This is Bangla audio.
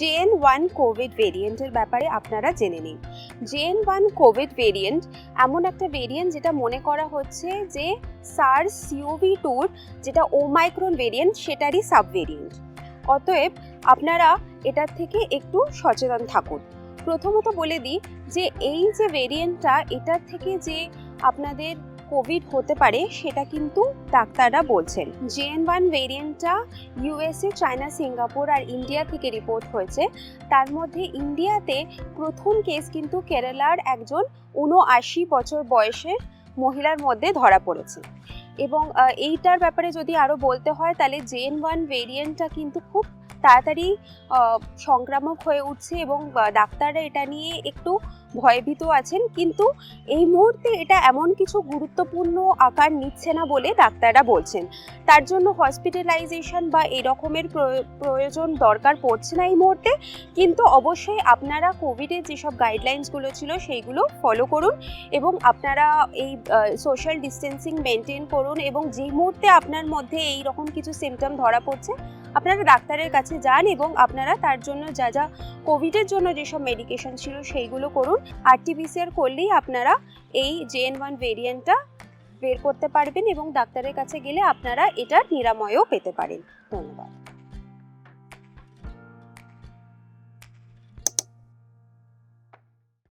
জেএন ওয়ান কোভিড ভেরিয়েন্টের ব্যাপারে আপনারা জেনে নিন। জেএন ওয়ান কোভিড ভেরিয়েন্ট এমন একটা ভেরিয়েন্ট যেটা মনে করা হচ্ছে যে সার্স সিওভি টুর যেটা ওমাইক্রন ভেরিয়েন্ট সেটারই সাব ভেরিয়েন্ট অতএব আপনারা এটার থেকে একটু সচেতন থাকুন। প্রথমত বলে দিই যে এই যে ভেরিয়েন্টটা এটার থেকে যে আপনাদের কোভিড হতে পারে, সেটা কিন্তু ডাক্তাররা বলছেন। জেএন ওয়ান ভেরিয়েন্টটা ইউএসএ চায়না সিঙ্গাপুর আর ইন্ডিয়া থেকে রিপোর্ট হয়েছে। তার মধ্যে ইন্ডিয়াতে প্রথম কেস কিন্তু কেরালার একজন উনআশি বছর বয়সের মহিলার মধ্যে ধরা পড়েছে। এবং এইটার ব্যাপারে যদি আরও বলতে হয়, তাহলে জেন ওয়ান ভেরিয়েন্টটা কিন্তু খুব তাড়াতাড়ি সংক্রামক হয়ে উঠছে এবং ডাক্তাররা এটা নিয়ে একটু ভয়ভীত আছেন। কিন্তু এই মুহূর্তে এটা এমন কিছু গুরুত্বপূর্ণ আকার নিচ্ছে না বলে ডাক্তাররা বলছেন। তার জন্য হসপিটালাইজেশন বা এই রকমের প্রয়- প্রয়োজন দরকার পড়ছে না এই মুহূর্তে। কিন্তু অবশ্যই আপনারা কোভিডের যেসব গাইডলাইন্সগুলো ছিল সেইগুলো ফলো করুন এবং আপনারা এই সোশ্যাল ডিস্টেন্সিং মেনটেন করুন এবং যেই মুহূর্তে আপনার মধ্যে এই রকম কিছু সিমটম ধরা পড়ছে আপনারা ডাক্তারের কাছে যান এবং আপনারা তার জন্য যা যা কোভিডের জন্য যেসব মেডিকেশন ছিল সেইগুলো করুন। আর আরটিপিসিআর করলেই আপনারা এই জেএন ওয়ান ভেরিয়েন্টটা বের করতে পারবেন এবং ডাক্তারের কাছে গেলে আপনারা এটার নিরাময়ও পেতে পারেন। ধন্যবাদ।